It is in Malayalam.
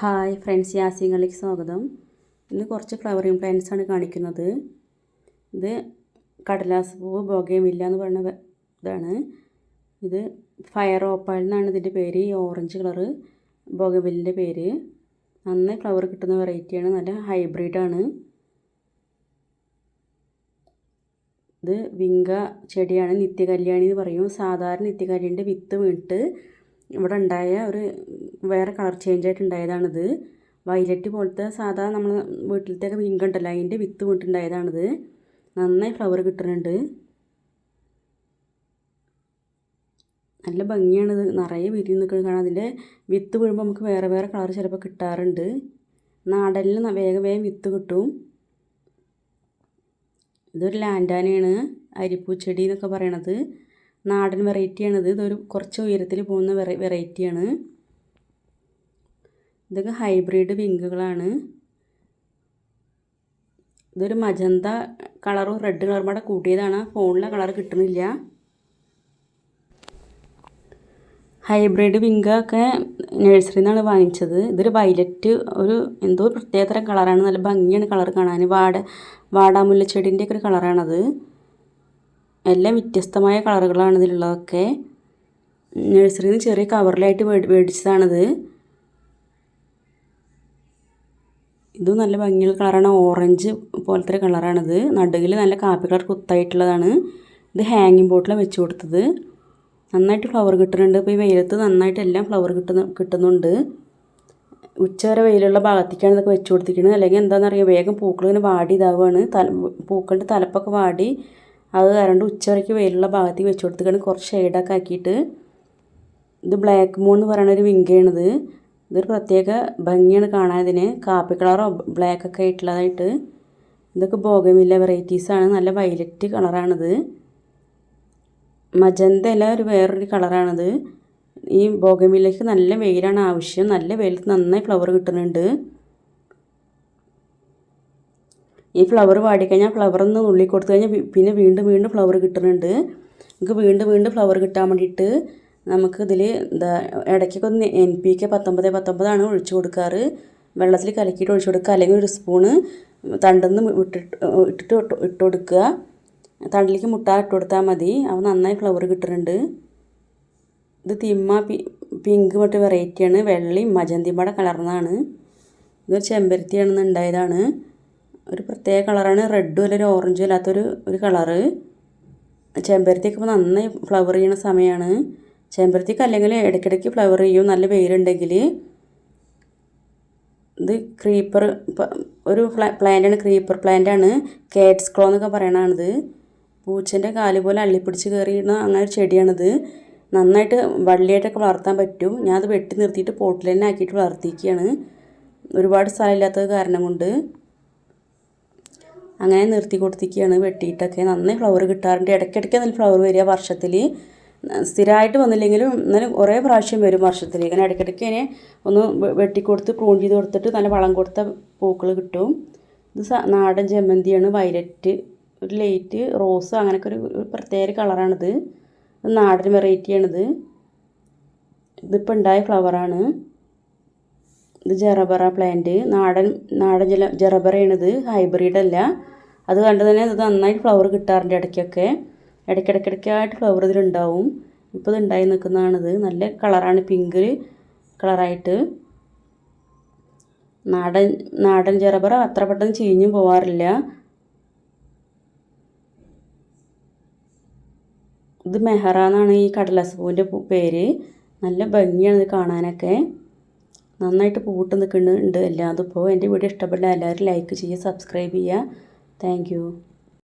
ഹായ് ഫ്രണ്ട്സ് യാസിങ്ങളിലേക്ക് സ്വാഗതം. ഇന്ന് കുറച്ച് ഫ്ലവറിങ് പ്ലാന്റ്സ് ആണ് കാണിക്കുന്നത്. ഇത് കടലാസ് പൂവ് ബോഗേമില്ല എന്ന് പറയുന്ന ഇതാണ്. ഇത് ഫയർ ഓപ്പാൽ എന്നാണ് ഇതിന്റെ പേര്. ഈ ഓറഞ്ച് കളറ് ബോഗബില്ലിന്റെ പേര്. നന്നായി ഫ്ലവർ കിട്ടുന്ന വെറൈറ്റിയാണ് നല്ല ഹൈബ്രിഡാണ് ഇത് വിങ്ക ചെടിയാണ് നിത്യകല്യാണി എന്ന് പറയും. സാധാരണ നിത്യകല്യാണിന്റെ വിത്ത് വീണിട്ട് ഇവിടെ ഉണ്ടായ ഒരു വേറെ കളർ ചേഞ്ച് ആയിട്ട് ഉണ്ടായതാണിത് വയലറ്റ് പോലത്തെ സാധാ നമ്മൾ വീട്ടിലത്തെ മീൻ ഉണ്ടല്ലോ അതിന്റെ വിത്ത് വീട്ടുണ്ടായതാണിത് നന്നായി ഫ്ലവർ കിട്ടുന്നുണ്ട്. നല്ല ഭംഗിയാണിത്. നിറയെ വിരി നിൽക്കുന്നത് കാരണം അതിന്റെ വിത്ത് വീഴുമ്പോൾ നമുക്ക് വേറെ വേറെ കളർ ചിലപ്പോൾ കിട്ടാറുണ്ട്. നാടലിൽ വേഗം വേഗം വിത്ത് കിട്ടും. ഇതൊരു ലാൻഡാനയാണ്. അരിപ്പൂച്ചെടി എന്നൊക്കെ പറയണത്. നാടൻ വെറൈറ്റിയാണിത്. ഇതൊരു കുറച്ച് ഉയരത്തിൽ പോകുന്ന വെറൈ വെറൈറ്റിയാണ്. ഇതൊക്കെ ഹൈബ്രിഡ് വിങ്കുകളാണ് ഇതൊരു മജന്ത കളറും റെഡ് കളറും കൂടെ കൂട്ടിയതാണ്. ഫോണിലെ കളർ കിട്ടുന്നില്ല. ഹൈബ്രിഡ് വിങ്കൊക്കെ നഴ്സറിയിൽ നിന്നാണ് വാങ്ങിച്ചത്. ഇതൊരു വയലറ്റ് ഒരു എന്തോ പ്രത്യേകതരം കളറാണ്. നല്ല ഭംഗിയാണ് കളർ കാണാൻ. വാട വാടാമുല്ല ചെടീന്റെ ഒരു കളറാണത്. എല്ലാം വ്യത്യസ്തമായ കളറുകളാണ് ഇതിലുള്ളതൊക്കെ. നഴ്സറിയിൽ നിന്ന് ചെറിയ കവറിലായിട്ട് മേടി മേടിച്ചതാണിത്. ഇത് നല്ല ഭംഗിയുള്ള കളറാണ്. ഓറഞ്ച് പോലത്തെ കളറാണിത്. നടുകിൽ നല്ല കാപ്പി കളർ കുത്തായിട്ടുള്ളതാണ്. ഇത് ഹാങ്ങിങ് ബോട്ടിലാണ് വെച്ച് കൊടുത്തത്. നന്നായിട്ട് ഫ്ലവർ കിട്ടുന്നുണ്ട്. ഇപ്പോൾ ഈ വെയിലത്ത് നന്നായിട്ട് എല്ലാം ഫ്ലവർ കിട്ടുന്ന കിട്ടുന്നുണ്ട്. ഉച്ച വരെ വെയിലുള്ള ഭാഗത്തേക്കാണ് ഇതൊക്കെ വെച്ച് കൊടുത്തിരിക്കുന്നത്. അല്ലെങ്കിൽ എന്താണെന്നറിയാം വേഗം പൂക്കൾ ഇങ്ങനെ വാടി ഇതാവുകയാണ് തല പൂക്കളുടെ തലപ്പൊക്കെ വാടി അത് കാരണം ഉച്ച വരയ്ക്ക് വെയിലുള്ള ഭാഗത്തേക്ക് വെച്ച് കൊടുത്തിട്ടാണ് കുറച്ച് ഷെയ്ഡൊക്കെ ആക്കിയിട്ട്. ഇത് ബ്ലാക്ക് മൂൺ എന്ന് പറയുന്ന ഒരു വിങ്കയാണിത് ഇതൊരു പ്രത്യേക ഭംഗിയാണ് കാണാൻ ഇതിന് കാപ്പി കളറോ ബ്ലാക്ക് ഒക്കെ ആയിട്ടുള്ളതായിട്ട്. ഇതൊക്കെ ബോഗമില്ല വെറൈറ്റീസാണ് നല്ല വയലറ്റ് കളറാണിത് മജന്ത അല്ല ഒരു വേറൊരു കളറാണിത് ഈ ബോഗമില്ലയ്ക്ക് നല്ല വെയിലാണ്. ആവശ്യം. നല്ല വെയിലത്ത് നന്നായി ഫ്ലവർ കിട്ടുന്നുണ്ട്. ഈ ഫ്ലവർ വാടിക്കഴിഞ്ഞാൽ ഫ്ലവർ ഒന്ന് നുള്ളി കൊടുത്തു കഴിഞ്ഞാൽ പിന്നെ വീണ്ടും വീണ്ടും ഫ്ലവർ കിട്ടുന്നുണ്ട് നമുക്ക് വീണ്ടും വീണ്ടും ഫ്ലവർ കിട്ടാൻ വേണ്ടിയിട്ട് നമുക്ക് ഇതിൽ എന്താ ഇടയ്ക്കൊക്കെ ഒന്ന് എൻ പി കെ പത്തൊമ്പത് പത്തൊമ്പതാണ് ഒഴിച്ചു കൊടുക്കാറ്. വെള്ളത്തിൽ കലക്കിയിട്ട് ഒഴിച്ചു കൊടുക്കുക. അല്ലെങ്കിൽ ഒരു സ്പൂണ് തണ്ടെന്ന് ഇട്ടിട്ട് ഇട്ടിട്ട് ഇട്ട് കൊടുക്കുക. തണ്ടിലേക്ക് മുട്ട ഇട്ട് കൊടുത്താൽ മതി. അവ നന്നായി ഫ്ലവർ കിട്ടുന്നുണ്ട് ഇത് തിമ്മ പിങ്ക് മറ്റു വെറൈറ്റിയാണ് വെള്ളയും മജന്തിമ്മയുടെ കലർന്നാണ് ഇതൊരു ചെമ്പരത്തിയാണെന്ന് ഉണ്ടായതാണ്. ഒരു പ്രത്യേക കളറാണ്. റെഡും അല്ല ഒരു ഓറഞ്ചും അല്ലാത്തൊരു ഒരു കളറ്. ചെമ്പരത്തിയൊക്കെ ഇപ്പോൾ നന്നായി ഫ്ലവർ ചെയ്യണ സമയമാണ് ചെമ്പരത്തിക്ക് അല്ലെങ്കിൽ ഇടയ്ക്കിടയ്ക്ക് ഫ്ലവർ ചെയ്യും. നല്ല വെയിലുണ്ടെങ്കിൽ ഇത് ക്രീപ്പർ ഒരു പ്ലാന്റാണ്. ക്രീപ്പർ പ്ലാന്റാണ്. കേറ്റ്സ് ക്ലോ എന്നൊക്കെ പറയണതാണിത്. പൂച്ചന്റെ കാൽ പോലെ അള്ളിപ്പിടിച്ച് കയറിയിരുന്ന അങ്ങനെ ഒരു ചെടിയാണിത്. നന്നായിട്ട് വള്ളിയായിട്ടൊക്കെ വളർത്താൻ പറ്റും. ഞാനത് വെട്ടി നിർത്തിയിട്ട് പോട്ടിൽ തന്നെ ആക്കിയിട്ട് വളർത്തിയിരിക്കുകയാണ്. ഒരുപാട് സ്ഥലമില്ലാത്തത് കാരണം കൊണ്ട്. അങ്ങനെ നിർത്തി കൊടുത്തിരിക്കുകയാണ് വെട്ടിയിട്ടൊക്കെ. നന്നായി ഫ്ലവർ കിട്ടാറുണ്ട്. ഇടയ്ക്കിടയ്ക്ക് നല്ല ഫ്ലവർ വരിക വർഷത്തിൽ. സ്ഥിരമായിട്ട് വന്നില്ലെങ്കിലും എന്നാലും കുറേ പ്രാവശ്യം വരും വർഷത്തിൽ. ഇങ്ങനെ ഇടയ്ക്കിടയ്ക്ക് അതിനെ ഒന്ന് വെട്ടിക്കൊടുത്ത് പ്രൂൺ ചെയ്ത് കൊടുത്തിട്ട് നല്ല വളം കൊടുത്ത പൂക്കൾ കിട്ടും. ഇത് നാടൻ ജമന്തിയാണ്. വയലറ്റ് ഒരു ലൈറ്റ് റോസ് അങ്ങനെയൊക്കെ ഒരു പ്രത്യേക കളറാണിത് നാടൻ വെറൈറ്റിയാണിത് ഇതിപ്പോൾ ഉണ്ടായ ഫ്ലവറാണ് ഇത് ജറബറ പ്ലാന്റ് നാടൻ നാടൻ ജല ജറബറയാണിത്. ഹൈബ്രിഡ് അല്ല. അത് കണ്ട് തന്നെ ഇത് നന്നായിട്ട് ഫ്ലവർ കിട്ടാറുണ്ട് ഇടയ്ക്കൊക്കെ. ഇടയ്ക്കിടയ്ക്കിടയ്ക്കായിട്ട് ഫ്ലവർ ഇതിലുണ്ടാവും. ഇപ്പോൾ ഇത് ഉണ്ടായി നിൽക്കുന്നതാണിത്. നല്ല കളറാണ് പിങ്ക് കളറായിട്ട് നാടൻ നാടൻ ജറബറ അത്ര പെട്ടെന്ന് ചീഞ്ഞും പോവാറില്ല. ഇത് മെഹറ എന്നാണ് ഈ കടലാസ് പൂവിന്റെ പേര്. നല്ല ഭംഗിയാണ് ഇത് കാണാനൊക്കെ. നന്നായിട്ട് പൂട്ട് നിൽക്കുന്നുണ്ട്. എല്ലാതും ഇപ്പോൾ എന്റെ വീഡിയോ ഇഷ്ടപ്പെട്ട എല്ലാവരും ലൈക്ക് ചെയ്യുക സബ്സ്ക്രൈബ് ചെയ്യുക. താങ്ക്